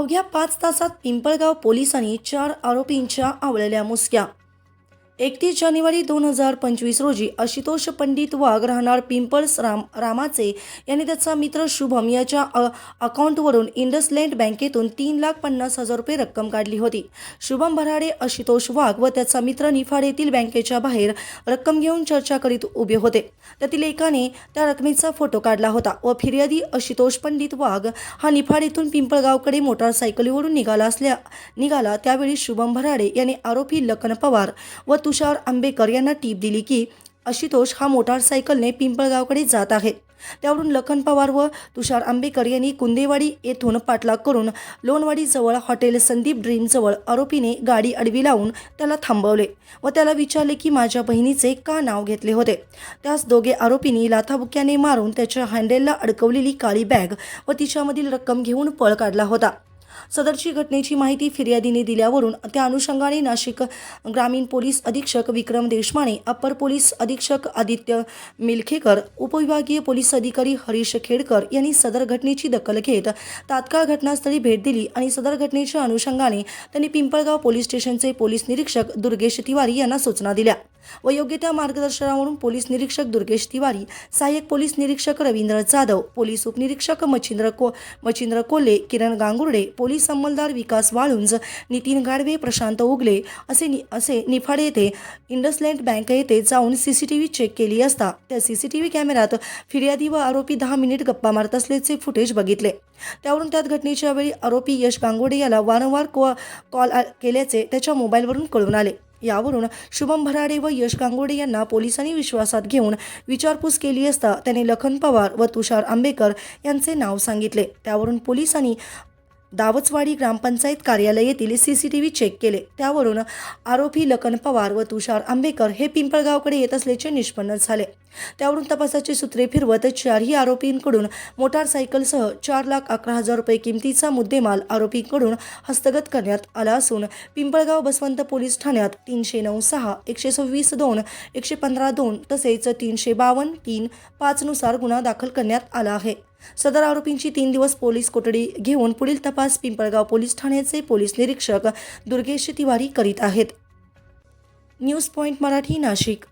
अवघ्या पाच तासात पिंपळगाव पोलिसांनी चार आरोपींच्या आवळल्या मुसक्या एकतीस जानेवारी दोन हजार पंचवीस रोजी आशुतोष पंडित वाघ राहणार पिंपल्स राम रामाचे यांनी त्याचा मित्र शुभम याच्या अ- अकाउंटवरून इंडसलँड बँकेतून तीन लाख पन्नास हजार रुपये रक्कम काढली होती. शुभम भराडे आशुतोष वाघ व त्याचा मित्र निफाड येथील बँकेच्या बाहेर रक्कम घेऊन चर्चा करीत उभे होते. त्यातील एकाने त्या रकमेचा फोटो काढला होता व फिर्यादी आशुतोष पंडित वाघ हा निफाड येथून पिंपळगावकडे मोटारसायकलीवरून निघाला असल्या निघाला. त्यावेळी शुभम भराडे यांनी आरोपी लखन पवार व तुषार आंबेकर यांना टीप दिली की आशुतोष हा मोटारसायकलने पिंपळगावकडे जात आहे. त्यावरून लखन पवार व तुषार आंबेकर यांनी कुंदेवाडी येथून पाठलाग करून लोणवाडीजवळ हॉटेल संदीप ड्रीमजवळ आरोपीने गाडी अडवी लावून त्याला थांबवले व त्याला विचारले की माझ्या बहिणीचे का नाव घेतले होते? त्यास दोघे आरोपींनी लाथाबुक्याने मारून त्याच्या हँडेलला अडकवलेली काळी बॅग व तिच्यामधील रक्कम घेऊन पळ काढला होता. सदरची घटनेची माहिती फिर्यादीने दिल्यावरून त्या अनुषंगाने नाशिक ग्रामीण पोलीस अधीक्षक विक्रम देशमाने अप्पर पोलीस अधीक्षक आदित्य मिलखेकर उपविभागीय पोलीस अधिकारी हरीश खेडकर यांनी सदर घटनेची दखल घेत तात्काळ घटनास्थळी भेट दिली आणि सदर घटनेच्या अनुषंगाने त्यांनी पिंपळगाव पोलीस स्टेशनचे पोलीस निरीक्षक दुर्गेश तिवारी यांना सूचना दिल्या व योग्य त्या मार्गदर्शनावरून पोलीस निरीक्षक दुर्गेश तिवारी सहाय्यक पोलीस निरीक्षक रवींद्र जाधव पोलीस उपनिरीक्षक मच्छिंद्र को मच्छिंद्र कोल्हे किरण गांगुर्डे पोलीस अंमलदार विकास वाळुंज नितीन गाडवे प्रशांत उगले असे नि असे निफाड येथे इंडसलँड बँक येथे जाऊन C C T V check केली असता त्या सी सी टी व्ही कॅमेऱ्यात फिर्यादी व आरोपी दहा मिनिट गप्पा मारत असल्याचे फुटेज बघितले. त्यावरून त्यात घटनेच्या वेळी आरोपी यश गांगोडे याला वारंवार कॉ कॉल आ- केल्याचे त्याच्या मोबाईलवरून कळून आले. यावरून शुभम भराडे व यश गांगोडे यांना पोलिसांनी विश्वासात घेऊन विचारपूस केली असता त्यांनी लखन पवार व तुषार आंबेकर यांचे नाव सांगितले. त्यावरून पोलिसांनी दावचवाडी ग्रामपंचायत कार्यालय येथील C C T V check केले. त्यावरून आरोपी लखन पवार व तुषार आंबेकर हे पिंपळगावकडे येत असल्याचे निष्पन्न झाले. त्यावरून तपासाची सूत्रे फिरवत चारही आरोपींकडून मोटारसायकलसह चार लाख अकरा हजार रुपये किमतीचा मुद्देमाल आरोपींकडून हस्तगत करण्यात आला असून पिंपळगाव बसवंत पोलीस ठाण्यात तीनशे नऊ सहा एकशे सव्वीस दोन एकशे पंधरा दोन तसेच तीनशे बावन्न तीन पाचनुसार गुन्हा दाखल करण्यात आला आहे. सदर आरोपींची तीन दिवस पोलीस कोठडी घेऊन पुढील तपास पिंपळगाव पोलीस ठाण्याचे पोलीस निरीक्षक दुर्गेश तिवारी करीत आहेत. News point Marathi Nashik.